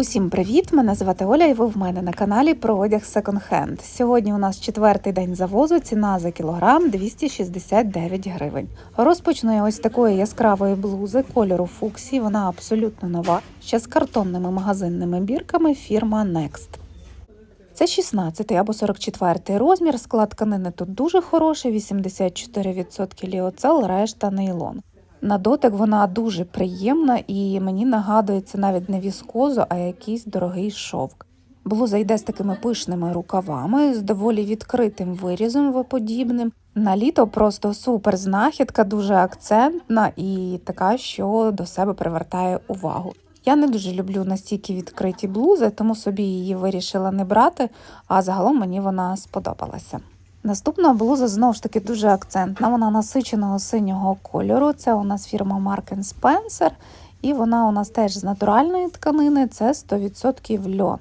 Усім привіт! Мене звати Оля, і ви в мене на каналі про одяг Hand. Сьогодні у нас четвертий день завозу. Ціна за кілограм 269 гривень. Розпочну я ось такої яскравої блузи кольору фуксі. Вона абсолютно нова. Ще з картонними магазинними бірками фірма Next. Це 16 або 44 розмір. Склад тканини тут дуже хороший, 84% ліоцел, решта нейлон. На дотик вона дуже приємна і мені нагадує це навіть не віскозу, а якийсь дорогий шовк. Блуза йде з такими пишними рукавами, з доволі відкритим вирізом виподібним. На літо просто супер знахідка, дуже акцентна і така, що до себе привертає увагу. Я не дуже люблю настільки відкриті блузи, тому собі її вирішила не брати, а загалом мені вона сподобалася. Наступна блуза знову ж таки дуже акцентна. Вона насиченого синього кольору. Це у нас фірма Mark Spencer, і вона у нас теж з натуральної тканини, це 100% льон.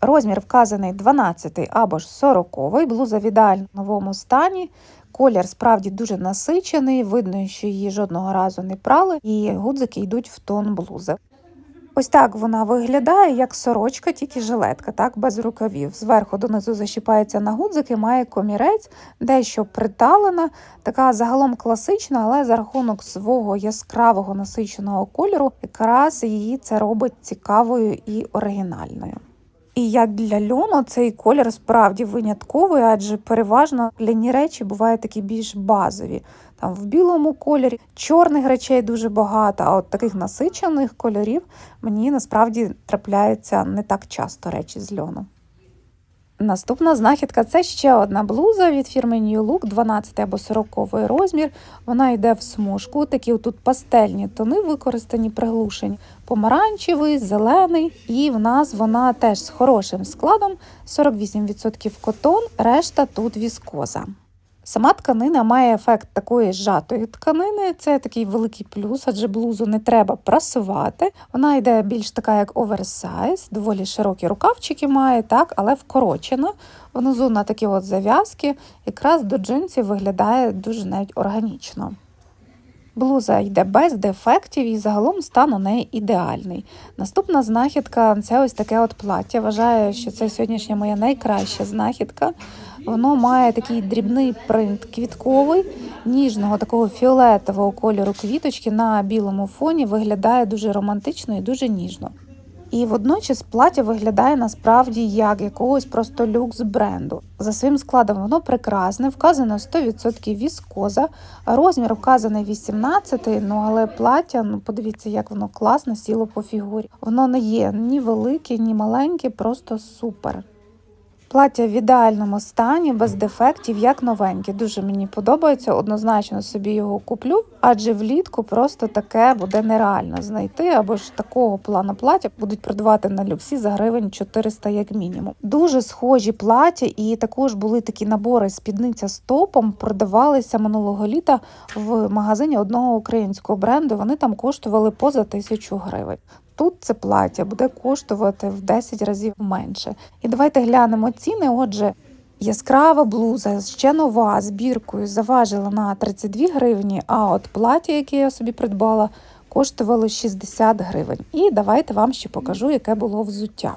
Розмір вказаний 12 або ж 40 блуза в ідеально новому стані. Колір справді дуже насичений, видно, що її жодного разу не прали, і гудзики йдуть в тон блузи. Ось так вона виглядає, як сорочка, тільки жилетка, так, без рукавів. Зверху донизу защіпається на гудзики, має комірець, дещо приталена, така загалом класична, але за рахунок свого яскравого насиченого кольору, якраз її це робить цікавою і оригінальною. І як для льону цей колір справді винятковий, адже переважно ляні речі бувають такі більш базові. Там в білому кольорі, чорних речей дуже багато, а от таких насичених кольорів мені насправді трапляються не так часто речі з льону. Наступна знахідка це ще одна блуза від фірми New Look, 12 або 40 розмір. Вона йде в смужку. Такі тут пастельні тони використані, приглушені. Помаранчевий, зелений, і в нас вона теж з хорошим складом: 48% котон, решта тут віскоза. Сама тканина має ефект такої зжатої тканини. Це такий великий плюс, адже блузу не треба прасувати. Вона йде більш така, як оверсайз, доволі широкі рукавчики має, так, але вкорочена. Внизу на такі от зав'язки, якраз до джинсів виглядає дуже навіть органічно. Блуза йде без дефектів і загалом стан у неї ідеальний. Наступна знахідка це ось таке от плаття. Вважаю, що це сьогоднішня моя найкраща знахідка. Воно має такий дрібний принт квітковий, ніжного такого фіолетового кольору квіточки на білому фоні виглядає дуже романтично і дуже ніжно. І водночас плаття виглядає насправді як якогось просто люкс бренду. За своїм складом воно прекрасне, вказано 100% віскоза, розмір вказаний 18, ну але плаття, ну подивіться, як воно класно сіло по фігурі. Воно не є ні велике, ні маленьке, просто супер. Плаття в ідеальному стані, без дефектів, як новеньке. Дуже мені подобається. Однозначно собі його куплю, адже влітку просто таке буде нереально знайти. Або ж такого плану плаття будуть продавати на люксі за гривень 400 як мінімум. Дуже схожі плаття, і також були такі набори спідниця з топом. Продавалися минулого літа в магазині одного українського бренду. Вони там коштували поза тисячу гривень. Тут це плаття буде коштувати в 10 разів менше. І давайте глянемо ціни. Отже, яскрава блуза ще нова з біркою заважила на 32 гривні, а от плаття, яке я собі придбала, коштувало 60 гривень. І давайте вам ще покажу, яке було взуття.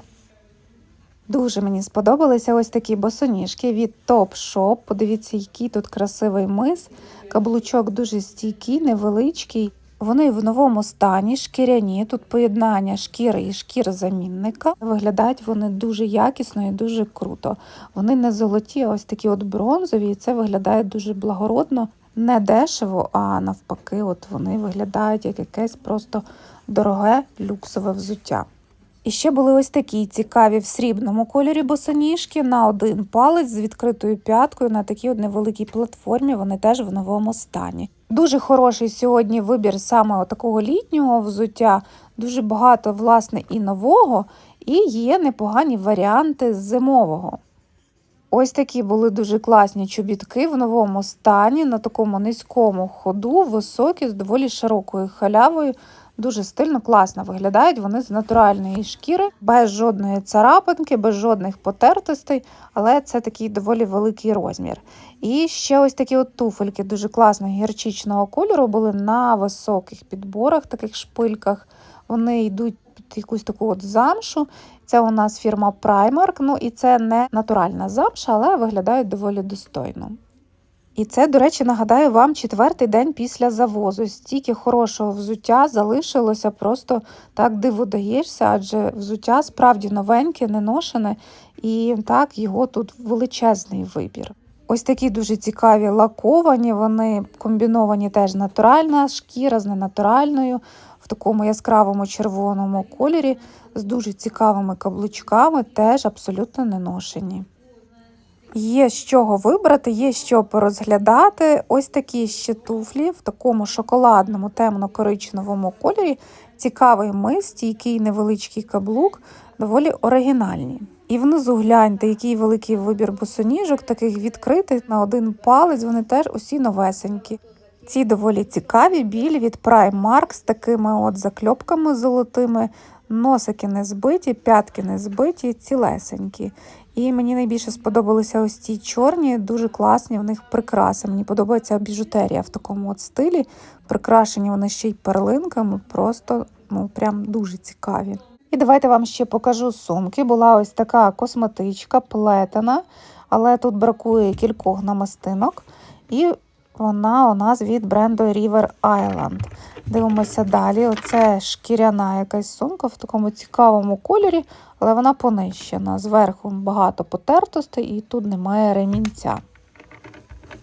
Дуже мені сподобалися ось такі босоніжки від Top Shop. Подивіться, який тут красивий мис. Каблучок дуже стійкий, невеличкий. Вони в новому стані, шкіряні. Тут поєднання шкіри і шкір замінника. Виглядають вони дуже якісно і дуже круто. Вони не золоті, а ось такі от бронзові, і це виглядає дуже благородно, не дешево, а навпаки, от вони виглядають як якесь просто дороге люксове взуття. І ще були ось такі цікаві в срібному кольорі босоніжки на один палець з відкритою п'яткою на такій от невеликій платформі. Вони теж в новому стані. Дуже хороший сьогодні вибір саме такого літнього взуття. Дуже багато власне і нового, і є непогані варіанти зимового. Ось такі були дуже класні чобітки в новому стані, на такому низькому ходу, високі, з доволі широкою халявою. Дуже стильно, класно виглядають вони з натуральної шкіри, без жодної царапинки, без жодних потертостей, але це такий доволі великий розмір. І ще ось такі от туфельки дуже класного гірчичного кольору були на високих підборах, таких шпильках. Вони йдуть під якусь таку от замшу. Це у нас фірма Primark, ну і це не натуральна замша, але виглядає доволі достойно. І це, до речі, нагадаю вам четвертий день після завозу. Стільки хорошого взуття залишилося, просто так диво даєшся, адже взуття справді новеньке, не ношене, і так його тут величезний вибір. Ось такі дуже цікаві лаковані, вони комбіновані теж натуральна шкіра з ненатуральною, в такому яскравому червоному кольорі, з дуже цікавими каблучками, теж абсолютно не ношені. Є з чого вибрати, є що порозглядати. Ось такі ще туфлі в такому шоколадному темно-коричневому кольорі. Цікавий мис, стійкий невеличкий каблук, доволі оригінальні. І внизу гляньте, який великий вибір босоніжок, таких відкритих на один палець, вони теж усі новесенькі. Ці доволі цікаві, білі від Primark з такими от закльопками золотими, носики не збиті, п'ятки не збиті, цілесенькі. І мені найбільше сподобалися ось ці чорні, дуже класні в них прикраси. Мені подобається біжутерія в такому от стилі. Прикрашені вони ще й перлинками, просто ну прям дуже цікаві. І давайте вам ще покажу сумки. Була ось така косметичка, плетена, але тут бракує кількох намистинок. І вона у нас від бренду River Island. Дивимося далі. Оце шкіряна якась сумка в такому цікавому кольорі, але вона понищена. Зверху багато потертостей і тут немає ремінця.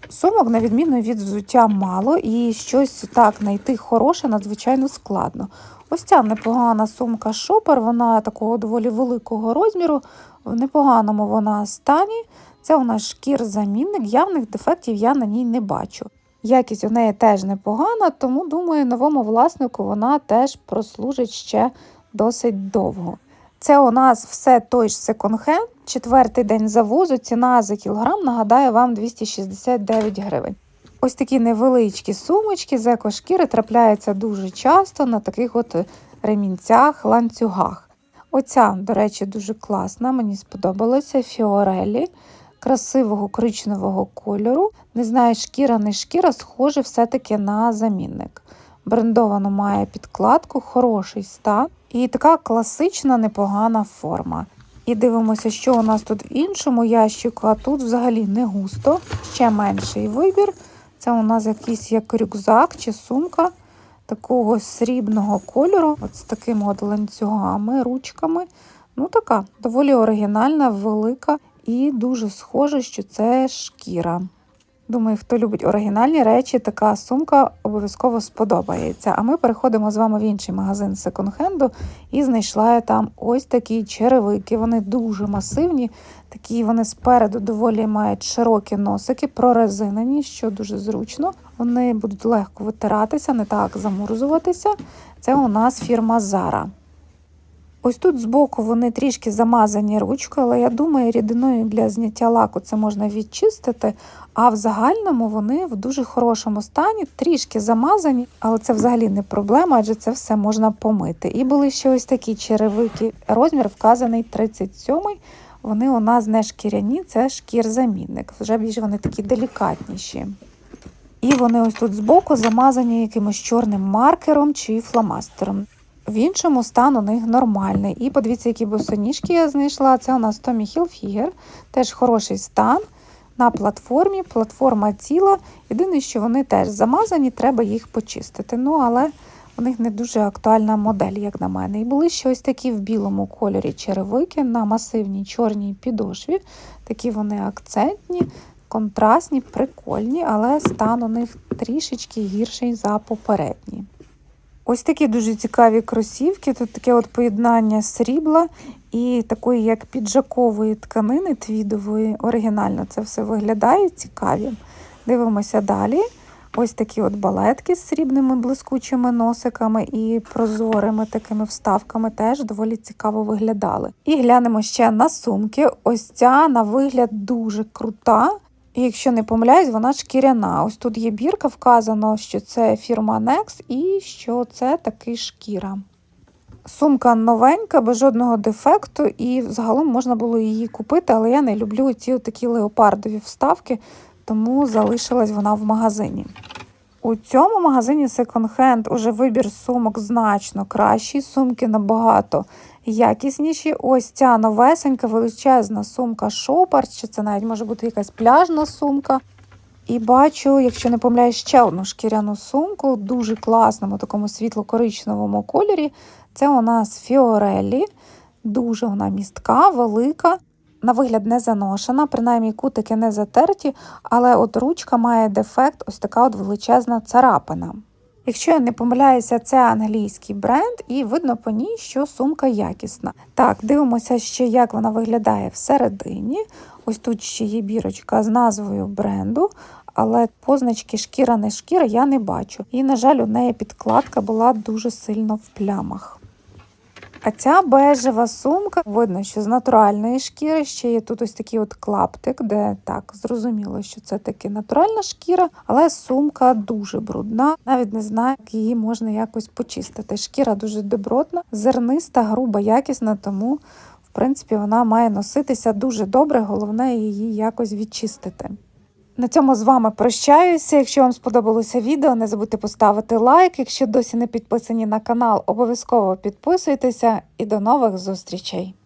Сумок, на відміну від взуття, мало, і щось так знайти хороше надзвичайно складно. Ось ця непогана сумка шопер, вона такого доволі великого розміру, в непоганому вона стані. Це у нас шкір-замінник, явних дефектів я на ній не бачу. Якість у неї теж непогана, тому думаю, новому власнику вона теж прослужить ще досить довго. Це у нас все той ж секонд-хенд, четвертий день завозу, ціна за кілограм, нагадаю вам 269 гривень. Ось такі невеличкі сумочки з екошкіри трапляються дуже часто на таких от ремінцях, ланцюгах. Оця, до речі, дуже класна, мені сподобалося Фіорелі красивого коричневого кольору. Не знаю, шкіра, не шкіра, схоже все-таки на замінник. Брендовано має підкладку, хороший стан і така класична непогана форма. І дивимося, що у нас тут в іншому ящику, а тут взагалі не густо, ще менший вибір. Це у нас якийсь як рюкзак чи сумка такого срібного кольору, от з такими от ланцюгами, ручками. Ну, така доволі оригінальна, велика і дуже схоже, що це шкіра. Думаю, хто любить оригінальні речі, така сумка обов'язково сподобається. А ми переходимо з вами в інший магазин секонд-хенду і знайшла я там ось такі черевики. Вони дуже масивні, такі вони спереду доволі мають широкі носики, прорезинені, що дуже зручно. Вони будуть легко витиратися, не так замурзуватися. Це у нас фірма Zara. Ось тут збоку вони трішки замазані ручкою, але я думаю, рідиною для зняття лаку це можна відчистити. А в загальному вони в дуже хорошому стані, трішки замазані, але це взагалі не проблема, адже це все можна помити. І були ще ось такі черевики. Розмір вказаний 37-й. Вони у нас не шкіряні, це шкір-замінник. Вже більш вони такі делікатніші. І вони ось тут збоку замазані якимось чорним маркером чи фломастером. В іншому стан у них нормальний. І подивіться, які босоніжки я знайшла. Це у нас Tommy Hilfiger, теж хороший стан на платформі. Платформа ціла. Єдине, що вони теж замазані, треба їх почистити. Ну, але у них не дуже актуальна модель, як на мене. І були ще ось такі в білому кольорі черевики на масивній чорній підошві. Такі вони акцентні, контрастні, прикольні, але стан у них трішечки гірший за попередні. Ось такі дуже цікаві кросівки. Тут таке от поєднання срібла і такої, як піджакової тканини твідової. Оригінально це все виглядає цікаві. Дивимося далі. Ось такі от балетки з срібними блискучими носиками і прозорими такими вставками теж доволі цікаво виглядали. І глянемо ще на сумки. Ось ця, на вигляд, дуже крута. І якщо не помиляюсь, вона шкіряна. Ось тут є бірка, вказано, що це фірма Nex і що це таки шкіра. Сумка новенька, без жодного дефекту, і загалом можна було її купити, але я не люблю ці такі леопардові вставки, тому залишилась вона в магазині. У цьому магазині Second Hand уже вибір сумок значно кращий, сумки набагато якісніші. Ось ця новесенька величезна сумка Шопар, чи це навіть може бути якась пляжна сумка. І бачу, якщо не помиляюсь, ще одну шкіряну сумку, дуже класному, такому світло-коричневому кольорі. Це у нас Фіореллі. Дуже вона містка, велика. На вигляд не заношена, принаймні кутики не затерті, але от ручка має дефект, ось така от величезна царапина. Якщо я не помиляюся, це англійський бренд, і видно по ній, що сумка якісна. Так, дивимося ще, як вона виглядає всередині. Ось тут ще є бірочка з назвою бренду, але позначки шкіра не шкіра я не бачу. І, на жаль, у неї підкладка була дуже сильно в плямах. А ця бежева сумка, видно, що з натуральної шкіри ще є тут ось такий от клаптик, де так зрозуміло, що це таки натуральна шкіра, але сумка дуже брудна. Навіть не знаю, як її можна якось почистити. Шкіра дуже добротна, зерниста, груба, якісна, тому. В принципі, вона має носитися дуже добре, головне її якось відчистити. На цьому з вами прощаюся. Якщо вам сподобалося відео, не забудьте поставити лайк. Якщо досі не підписані на канал, обов'язково підписуйтеся і до нових зустрічей!